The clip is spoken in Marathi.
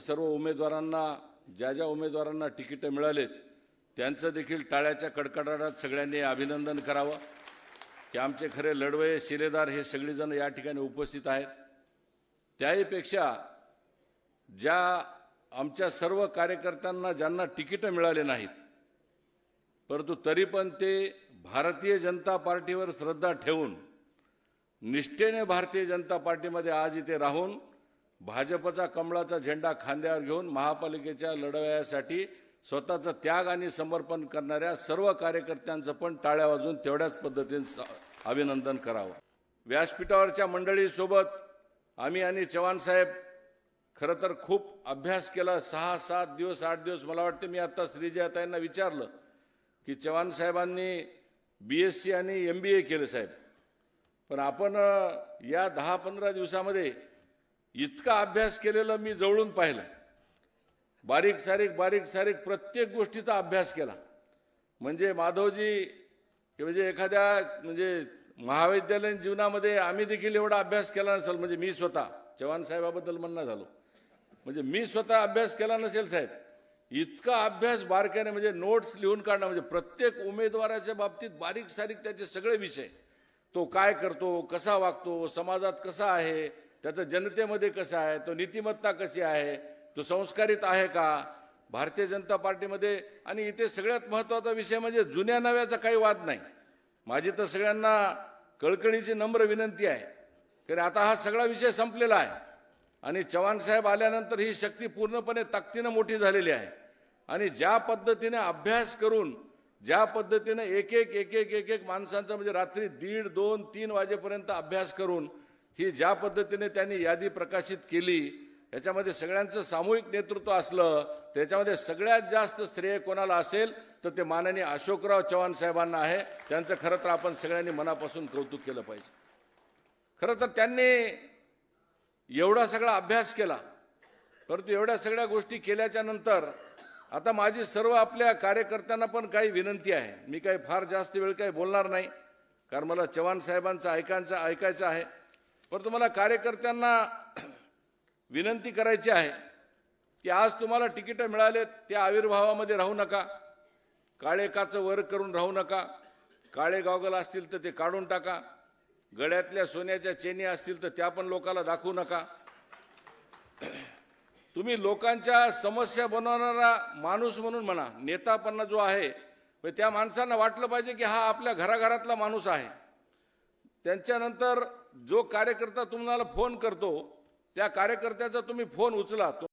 सर्व उमेदवारांना ज्या ज्या उमेदवारांना तिकीटं मिळालेत त्यांचं देखील टाळ्याच्या कडकडाटात सगळ्यांनी अभिनंदन करावं. की आमचे खरे लढवय शिलेदार हे सगळेजण या ठिकाणी उपस्थित आहेत. त्याहीपेक्षा ज्या आमच्या सर्व कार्यकर्त्यांना ज्यांना तिकीटं मिळाले नाहीत परंतु तरी पण ते भारतीय जनता पार्टीवर श्रद्धा ठेवून निष्ठेने भारतीय जनता पार्टीमध्ये आज इथे राहून भाजपचा कमळाचा झेंडा खांद्यावर घेऊन महापालिकेच्या लढवयासाठी स्वतःचा त्याग आणि समर्पण करणाऱ्या सर्व कार्यकर्त्यांचं पण टाळ्या वाजून तेवढ्याच पद्धतीने स- अभिनंदन करावं. व्यासपीठावरच्या मंडळीसोबत आम्ही आणि चव्हाण साहेब खरं तर खूप अभ्यास केला. सहा सात दिवस आठ दिवस मला वाटतं मी आता श्रीजयाताईंना विचारलं की चव्हाण साहेबांनी बी एस सी आणि एम बी ए केलं साहेब. पण आपण या दहा पंधरा दिवसामध्ये इतका अभ्यास केलेला मी जवळून पाहिलं. बारीक सारीक बारीक सारीक प्रत्येक गोष्टीचा अभ्यास केला. म्हणजे माधवजी की म्हणजे एखाद्या म्हणजे महाविद्यालयीन जीवनामध्ये आम्ही देखील एवढा अभ्यास केला नसेल म्हणजे मी स्वतः चव्हाण साहेबाबद्दल म्हणणं झालो. म्हणजे मी स्वतः अभ्यास केला नसेल साहेब. इतका अभ्यास बारक्याने म्हणजे नोट्स लिहून काढणं म्हणजे प्रत्येक उमेदवाराच्या बाबतीत बारीक सारीक त्याचे सगळे विषय. तो काय करतो कसा वागतो समाजात कसा आहे त्याचं जनतेमध्ये कसं आहे तो नीतिमत्ता कशी आहे तो संस्कारित आहे का? भारतीय जनता पार्टीमध्ये आणि इथे सगळ्यात महत्त्वाचा विषय म्हणजे जुन्या नव्याचा काही वाद नाही. माझी तर सगळ्यांना कळकळीची नम्र विनंती आहे. कारण आता हा सगळा विषय संपलेला आहे. आणि चव्हाण साहेब आल्यानंतर ही शक्ती पूर्णपणे ताकदीनं मोठी झालेली आहे. आणि ज्या पद्धतीने अभ्यास करून ज्या पद्धतीनं एक एक एक एक एक एक माणसांचा म्हणजे रात्री दीड दोन तीन वाजेपर्यंत अभ्यास करून ही ज्या पद्धतीने त्यांनी यादी प्रकाशित केली याच्यामध्ये सगळ्यांचं सामूहिक नेतृत्व असलं त्याच्यामध्ये सगळ्यात जास्त श्रेय कोणाला असेल तर ते माननीय अशोकराव चव्हाण साहेबांना आहे. त्यांचं खरं तर आपण सगळ्यांनी मनापासून कौतुक केलं पाहिजे. खरं तर त्यांनी एवढा सगळा अभ्यास केला परंतु एवढ्या सगळ्या गोष्टी केल्याच्यानंतर आता माझी सर्व आपल्या कार्यकर्त्यांना पण काही विनंती आहे. मी काही फार जास्त वेळ काही बोलणार नाही कारण मला चव्हाण साहेबांचं ऐकायचं ऐकायचं आहे. परंतु मला कार्यकर्त्यांना विनंती करायची आहे की आज तुम्हाला तिकीटं मिळालेत त्या आविर्भावामध्ये राहू नका. काळे काचं वर करून राहू नका. काळे गॉगल असतील तर ते काढून टाका. गळ्यातल्या सोन्याच्या चेनी असतील तर त्या पण लोकाला दाखवू नका. तुम्ही लोकांच्या समस्या बनवणारा माणूस म्हणून म्हणा नेतापणा जो आहे त्या माणसांना वाटलं पाहिजे की हा आपल्या घराघरातला माणूस आहे. त्यांच्यानंतर जो कार्यकर्ता तुम्हाला फोन करतो त्या कार्यकर्त्याचा तुम्ही फोन उचला